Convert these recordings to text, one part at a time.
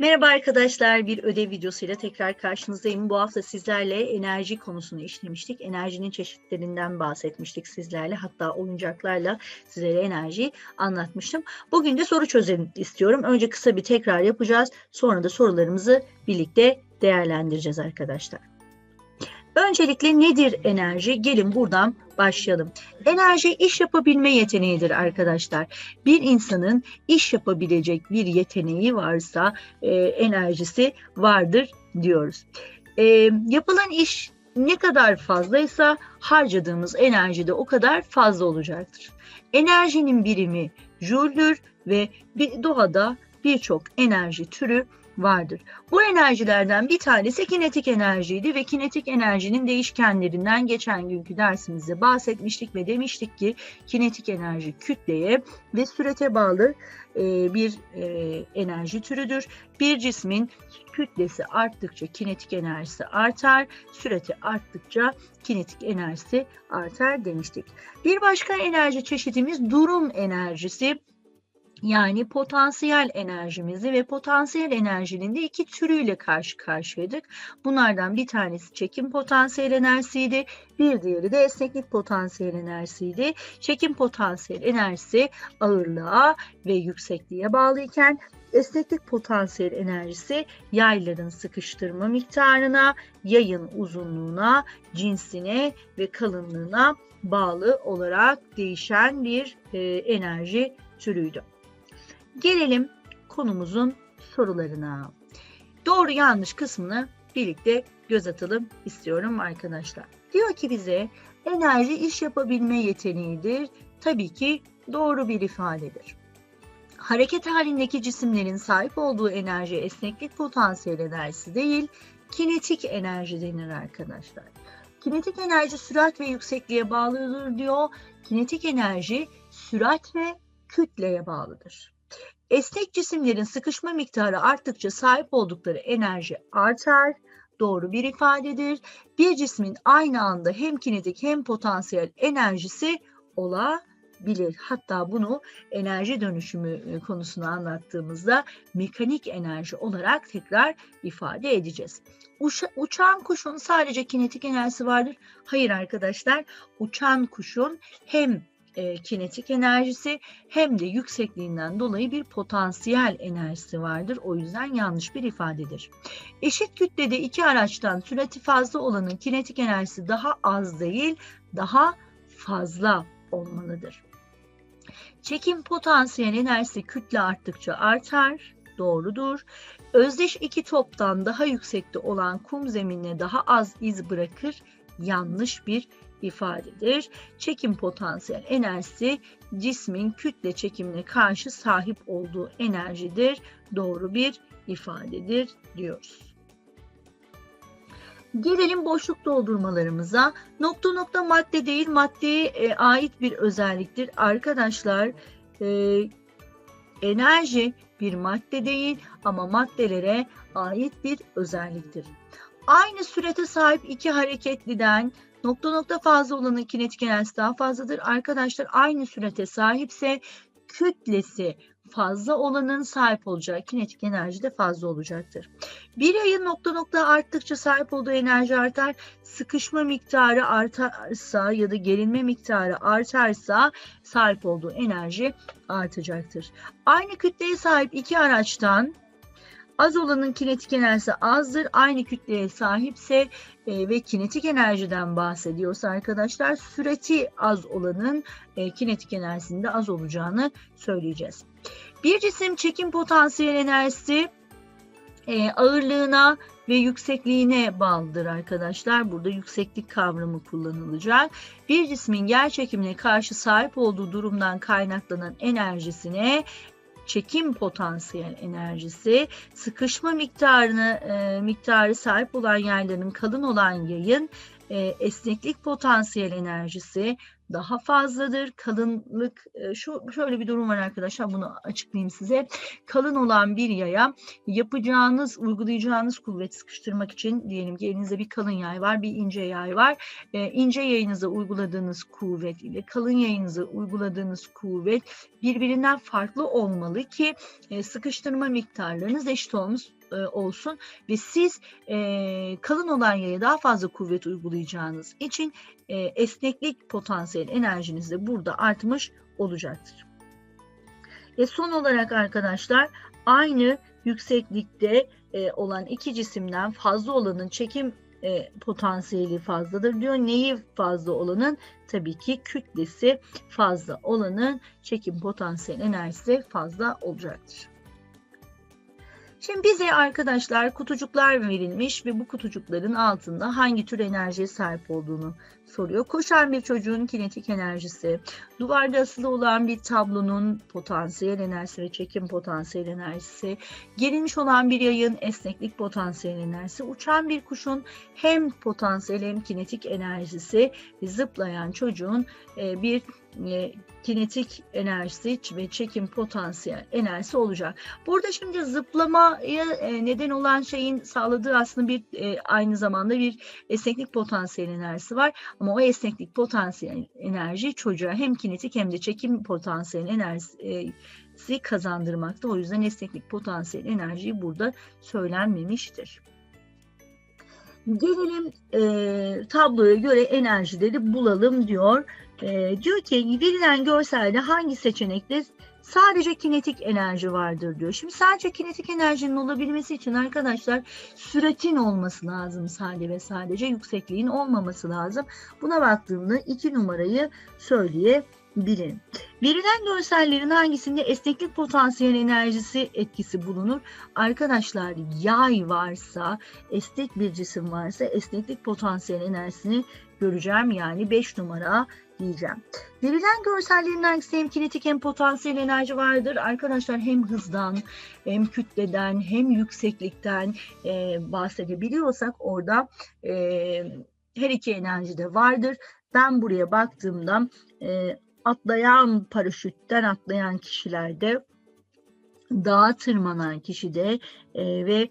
Merhaba arkadaşlar, bir ödev videosuyla tekrar karşınızdayım. Bu hafta sizlerle enerji konusunu işlemiştik. Enerjinin çeşitlerinden bahsetmiştik sizlerle. Hatta oyuncaklarla sizlere enerjiyi anlatmıştım. Bugün de soru çözelim istiyorum. Önce kısa bir tekrar yapacağız. Sonra da sorularımızı birlikte değerlendireceğiz arkadaşlar. Öncelikle nedir enerji? Gelin buradan başlayalım. Enerji iş yapabilme yeteneğidir arkadaşlar. Bir insanın iş yapabilecek bir yeteneği varsa e, enerjisi vardır diyoruz. E, yapılan iş ne kadar fazlaysa harcadığımız enerji de o kadar fazla olacaktır. Enerjinin birimi Joule'dür ve bir doğada birçok enerji türü vardır. Bu enerjilerden bir tanesi kinetik enerjiydi ve kinetik enerjinin değişkenlerinden geçen günkü dersimizde bahsetmiştik ve demiştik ki kinetik enerji kütleye ve sürete bağlı e, bir e, enerji türüdür. Bir cismin kütlesi arttıkça kinetik enerjisi artar, süreti arttıkça kinetik enerjisi artar demiştik. Bir başka enerji çeşidimiz durum enerjisi. Yani potansiyel enerjimizi ve potansiyel enerjinin de iki türüyle karşı karşıyaydık. Bunlardan bir tanesi çekim potansiyel enerjisiydi. Bir diğeri de esneklik potansiyel enerjisiydi. Çekim potansiyel enerjisi ağırlığa ve yüksekliğe bağlıyken esneklik potansiyel enerjisi yayların sıkıştırma miktarına, yayın uzunluğuna, cinsine ve kalınlığına bağlı olarak değişen bir e, enerji türüydü. Gelelim konumuzun sorularına. Doğru yanlış kısmını birlikte göz atalım istiyorum arkadaşlar. Diyor ki bize enerji iş yapabilme yeteneğidir. Tabii ki doğru bir ifadedir. Hareket halindeki cisimlerin sahip olduğu enerji esneklik potansiyel enerjisi değil, kinetik enerji denir arkadaşlar. Kinetik enerji sürat ve yüksekliğe bağlıdır diyor. Kinetik enerji sürat ve kütleye bağlıdır. Esnek cisimlerin sıkışma miktarı arttıkça sahip oldukları enerji artar. Doğru bir ifadedir. Bir cismin aynı anda hem kinetik hem potansiyel enerjisi olabilir. Hatta bunu enerji dönüşümü e, konusunu anlattığımızda mekanik enerji olarak tekrar ifade edeceğiz. Uça, uçan kuşun sadece kinetik enerjisi vardır. Hayır arkadaşlar, uçan kuşun hem e, kinetik enerjisi hem de yüksekliğinden dolayı bir potansiyel enerjisi vardır. O yüzden yanlış bir ifadedir. Eşit kütlede iki araçtan sürati fazla olanın kinetik enerjisi daha az değil, daha fazla olmalıdır. Çekim potansiyel enerjisi kütle arttıkça artar. Doğrudur. Özdeş iki toptan daha yüksekte olan kum zeminine daha az iz bırakır. Yanlış bir ifadedir. Çekim potansiyel enerjisi cismin kütle çekimine karşı sahip olduğu enerjidir. Doğru bir ifadedir diyoruz. Gelelim boşluk doldurmalarımıza. Nokta nokta madde değil, maddeye e, ait bir özelliktir. Arkadaşlar e, enerji bir madde değil ama maddelere ait bir özelliktir. Aynı sürete sahip iki hareketliden Nokta nokta fazla olanın kinetik enerjisi daha fazladır. Arkadaşlar aynı sürete sahipse kütlesi fazla olanın sahip olacağı kinetik enerji de fazla olacaktır. Bir ayın nokta nokta arttıkça sahip olduğu enerji artar. Sıkışma miktarı artarsa ya da gerilme miktarı artarsa sahip olduğu enerji artacaktır. Aynı kütleye sahip iki araçtan Az olanın kinetik enerjisi azdır. Aynı kütleye sahipse e, ve kinetik enerjiden bahsediyorsa arkadaşlar süreti az olanın e, kinetik enerjisinde az olacağını söyleyeceğiz. Bir cisim çekim potansiyel enerjisi e, ağırlığına ve yüksekliğine bağlıdır arkadaşlar. Burada yükseklik kavramı kullanılacak. Bir cismin yer çekimine karşı sahip olduğu durumdan kaynaklanan enerjisine çekim potansiyel enerjisi, sıkışma miktarını e, miktarı sahip olan yayların kalın olan yayın e, esneklik potansiyel enerjisi daha fazladır. Kalınlık e, şu şöyle bir durum var arkadaşlar bunu açıklayayım size. Kalın olan bir yaya yapacağınız, uygulayacağınız kuvvet sıkıştırmak için diyelim ki elinizde bir kalın yay var, bir ince yay var. E, ince yayınıza uyguladığınız kuvvet ile kalın yayınıza uyguladığınız kuvvet birbirinden farklı olmalı ki e, sıkıştırma miktarlarınız eşit olmuş e, olsun ve siz e, kalın olan yaya daha fazla kuvvet uygulayacağınız için e, esneklik potansiyel enerjiniz de burada artmış olacaktır. Ve son olarak arkadaşlar aynı yükseklikte e, olan iki cisimden fazla olanın çekim e, potansiyeli fazladır diyor. Neyi fazla olanın? Tabii ki kütlesi fazla olanın çekim potansiyel enerjisi fazla olacaktır. Şimdi bize arkadaşlar kutucuklar verilmiş ve bu kutucukların altında hangi tür enerjiye sahip olduğunu soruyor. Koşan bir çocuğun kinetik enerjisi, duvarda asılı olan bir tablonun potansiyel enerjisi ve çekim potansiyel enerjisi, gerilmiş olan bir yayın esneklik potansiyel enerjisi, uçan bir kuşun hem potansiyel hem kinetik enerjisi, zıplayan çocuğun e, bir e, kinetik enerjisi ve çekim potansiyel enerjisi olacak. Burada şimdi zıplamaya e, neden olan şeyin sağladığı aslında bir aynı zamanda bir esneklik potansiyel enerjisi var. Ama o esneklik potansiyel enerji çocuğa hem kinetik hem de çekim potansiyel enerjisi kazandırmakta. O yüzden esneklik potansiyel enerjiyi burada söylenmemiştir. Gelelim e, tabloya göre enerjileri bulalım diyor. E, diyor ki verilen görselde hangi seçenekte sadece kinetik enerji vardır diyor. Şimdi sadece kinetik enerjinin olabilmesi için arkadaşlar süratin olması lazım sadece ve sadece yüksekliğin olmaması lazım. Buna baktığımda iki numarayı söyleyebilirim. Verilen görsellerin hangisinde esneklik potansiyel enerjisi etkisi bulunur? Arkadaşlar yay varsa, esnek bir cisim varsa esneklik potansiyel enerjisini göreceğim. Yani 5 numara diyeceğim. Verilen görsellerin hem kinetik hem potansiyel enerji vardır? Arkadaşlar hem hızdan hem kütleden hem yükseklikten e, bahsedebiliyorsak orada e, her iki enerji de vardır. Ben buraya baktığımda e, atlayan paraşütten atlayan kişilerde dağa tırmanan kişide e, ve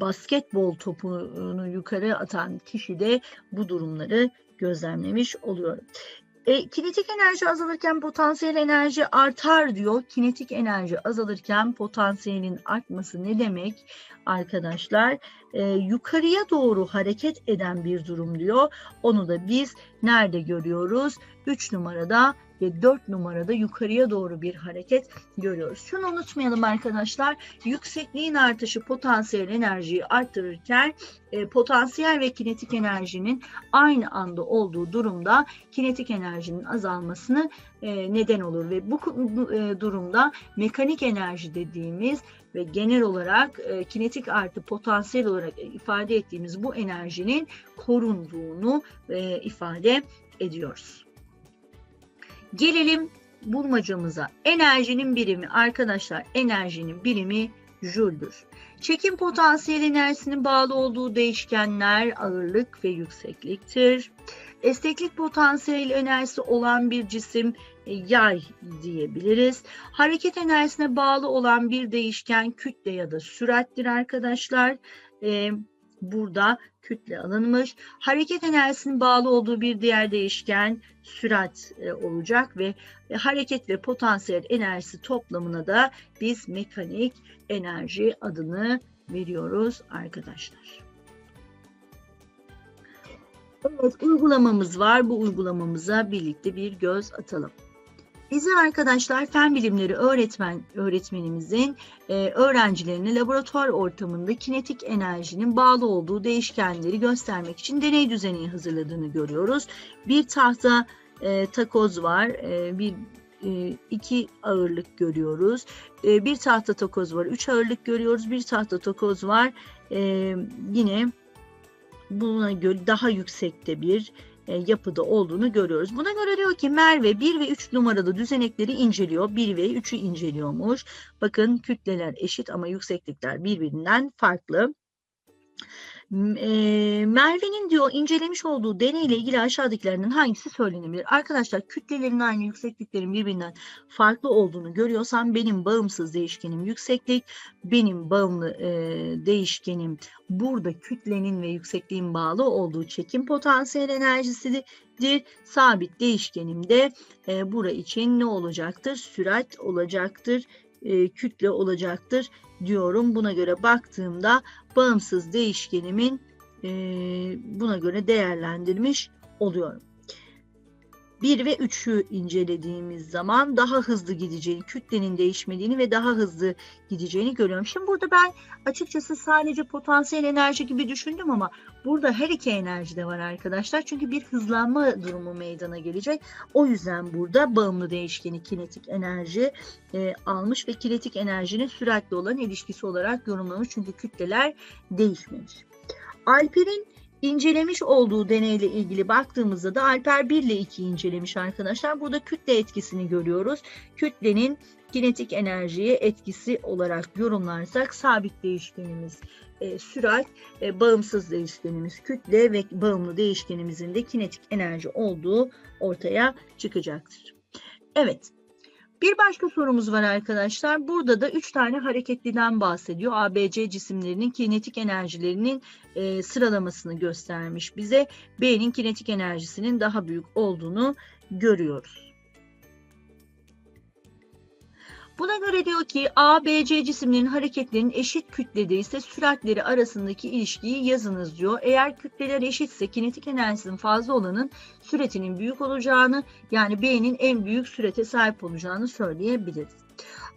basketbol topunu yukarı atan kişi de bu durumları gözlemlemiş oluyorum. E, kinetik enerji azalırken potansiyel enerji artar diyor. Kinetik enerji azalırken potansiyelin artması ne demek arkadaşlar? E, yukarıya doğru hareket eden bir durum diyor. Onu da biz nerede görüyoruz? 3 numarada ve 4 numarada yukarıya doğru bir hareket görüyoruz. Şunu unutmayalım arkadaşlar. Yüksekliğin artışı potansiyel enerjiyi arttırırken e, potansiyel ve kinetik enerjinin aynı anda olduğu durumda kinetik enerjinin azalmasını e, neden olur ve bu, e, durumda mekanik enerji dediğimiz ve genel olarak e, kinetik artı potansiyel olarak ifade ettiğimiz bu enerjinin korunduğunu e, ifade ediyoruz. Gelelim bulmacamıza. Enerjinin birimi arkadaşlar enerjinin birimi Jüldür. Çekim potansiyel enerjisinin bağlı olduğu değişkenler ağırlık ve yüksekliktir. Esneklik potansiyel enerjisi olan bir cisim e, yay diyebiliriz. Hareket enerjisine bağlı olan bir değişken kütle ya da sürattir arkadaşlar. Ee, burada kütle alınmış. Hareket enerjisinin bağlı olduğu bir diğer değişken sürat e, olacak ve e, hareket ve potansiyel enerjisi toplamına da biz mekanik enerji adını veriyoruz arkadaşlar. Evet uygulamamız var. Bu uygulamamıza birlikte bir göz atalım. Bizim arkadaşlar fen bilimleri öğretmen öğretmenimizin e, öğrencilerine laboratuvar ortamında kinetik enerjinin bağlı olduğu değişkenleri göstermek için deney düzeni hazırladığını görüyoruz. Bir tahta e, takoz var, e, bir e, iki ağırlık görüyoruz. E, bir tahta takoz var, üç ağırlık görüyoruz. Bir tahta takoz var, e, yine buna göre daha yüksekte bir yapıda olduğunu görüyoruz. Buna göre diyor ki Merve 1 ve 3 numaralı düzenekleri inceliyor. 1 ve 3'ü inceliyormuş. Bakın kütleler eşit ama yükseklikler birbirinden farklı. E, Merve'nin diyor incelemiş olduğu deneyle ilgili aşağıdakilerden hangisi söylenebilir? Arkadaşlar kütlelerin aynı yüksekliklerin birbirinden farklı olduğunu görüyorsam benim bağımsız değişkenim yükseklik, benim bağımlı e, değişkenim burada kütlenin ve yüksekliğin bağlı olduğu çekim potansiyel enerjisidir. Sabit değişkenim de e, bura için ne olacaktır? Sürat olacaktır, e, kütle olacaktır diyorum. Buna göre baktığımda bağımsız değişkenimin e, buna göre değerlendirmiş oluyorum. 1 ve 3'ü incelediğimiz zaman daha hızlı gideceğini, kütlenin değişmediğini ve daha hızlı gideceğini görüyorum. Şimdi burada ben açıkçası sadece potansiyel enerji gibi düşündüm ama burada her iki enerji de var arkadaşlar. Çünkü bir hızlanma durumu meydana gelecek. O yüzden burada bağımlı değişkeni kinetik enerji e, almış ve kinetik enerjinin süratle olan ilişkisi olarak yorumlamış. Çünkü kütleler değişmemiş. Alper'in incelemiş olduğu deneyle ilgili baktığımızda da Alper 1 ile 2 incelemiş arkadaşlar. Burada kütle etkisini görüyoruz. Kütlenin kinetik enerjiye etkisi olarak yorumlarsak sabit değişkenimiz e, sürat, e, bağımsız değişkenimiz kütle ve bağımlı değişkenimizin de kinetik enerji olduğu ortaya çıkacaktır. Evet, bir başka sorumuz var arkadaşlar. Burada da 3 tane hareketliden bahsediyor. ABC cisimlerinin kinetik enerjilerinin e, sıralamasını göstermiş bize. B'nin kinetik enerjisinin daha büyük olduğunu görüyoruz. Buna göre diyor ki A, B, C cisimlerin hareketlerinin eşit kütlede ise süratleri arasındaki ilişkiyi yazınız diyor. Eğer kütleler eşitse kinetik enerjisinin fazla olanın süretinin büyük olacağını yani B'nin en büyük sürete sahip olacağını söyleyebiliriz.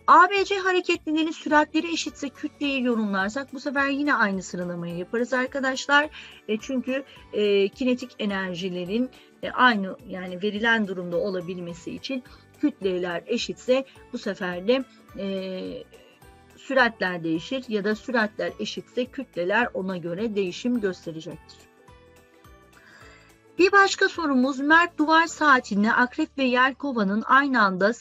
ABC hareketlilerin süratleri eşitse kütleyi yorumlarsak bu sefer yine aynı sıralamayı yaparız arkadaşlar. E, çünkü e, kinetik enerjilerin e, aynı yani verilen durumda olabilmesi için kütleler eşitse bu sefer de e, süratler değişir ya da süratler eşitse kütleler ona göre değişim gösterecektir. Bir başka sorumuz Mert duvar saatinde akrep ve yelkovanın aynı anda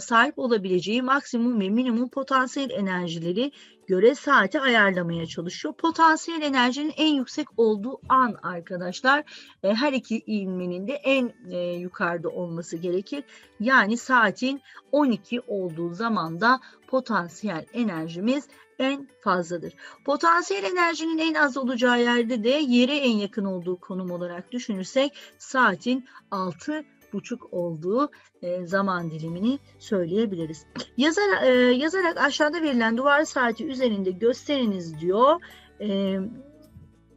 sahip olabileceği maksimum ve minimum potansiyel enerjileri göre saati ayarlamaya çalışıyor. Potansiyel enerjinin en yüksek olduğu an arkadaşlar e, her iki ilmenin de en e, yukarıda olması gerekir. Yani saatin 12 olduğu zaman da potansiyel enerjimiz en fazladır. Potansiyel enerjinin en az olacağı yerde de yere en yakın olduğu konum olarak düşünürsek saatin 6 buçuk olduğu e, zaman dilimini söyleyebiliriz. Yazar, e, yazarak aşağıda verilen duvar saati üzerinde gösteriniz diyor. E,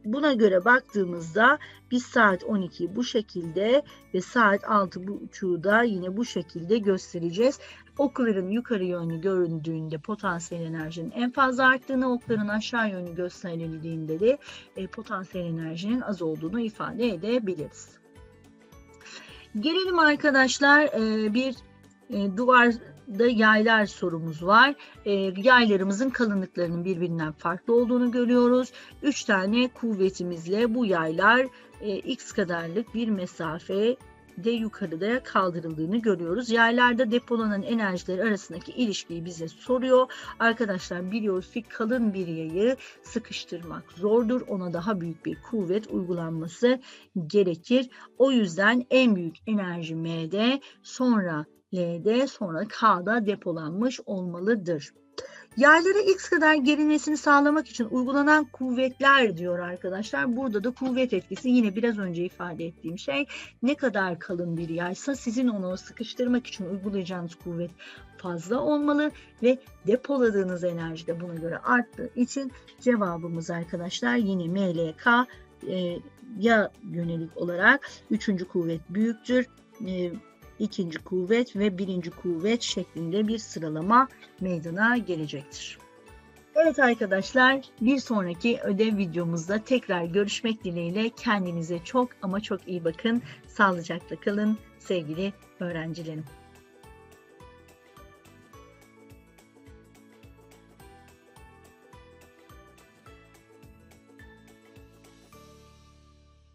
buna göre baktığımızda biz saat 12 bu şekilde ve saat 6.30'u da yine bu şekilde göstereceğiz. Okların yukarı yönlü göründüğünde potansiyel enerjinin en fazla arttığını, okların aşağı yönlü gösterildiğinde de e, potansiyel enerjinin az olduğunu ifade edebiliriz. Gelelim arkadaşlar e, bir e, duvarda yaylar sorumuz var. E, yaylarımızın kalınlıklarının birbirinden farklı olduğunu görüyoruz. Üç tane kuvvetimizle bu yaylar x kadarlık bir mesafe de yukarıda kaldırıldığını görüyoruz. Yerlerde depolanan enerjiler arasındaki ilişkiyi bize soruyor. Arkadaşlar biliyoruz ki kalın bir yayı sıkıştırmak zordur. Ona daha büyük bir kuvvet uygulanması gerekir. O yüzden en büyük enerji M'de sonra L'de sonra K'da depolanmış olmalıdır. Yaylara x kadar gerilmesini sağlamak için uygulanan kuvvetler diyor arkadaşlar. Burada da kuvvet etkisi yine biraz önce ifade ettiğim şey ne kadar kalın bir yaysa sizin onu sıkıştırmak için uygulayacağınız kuvvet fazla olmalı ve depoladığınız enerji de buna göre arttığı için cevabımız arkadaşlar yine MLK e, ya yönelik olarak üçüncü kuvvet büyüktür. E, ikinci kuvvet ve birinci kuvvet şeklinde bir sıralama meydana gelecektir. Evet arkadaşlar bir sonraki ödev videomuzda tekrar görüşmek dileğiyle kendinize çok ama çok iyi bakın. Sağlıcakla kalın sevgili öğrencilerim.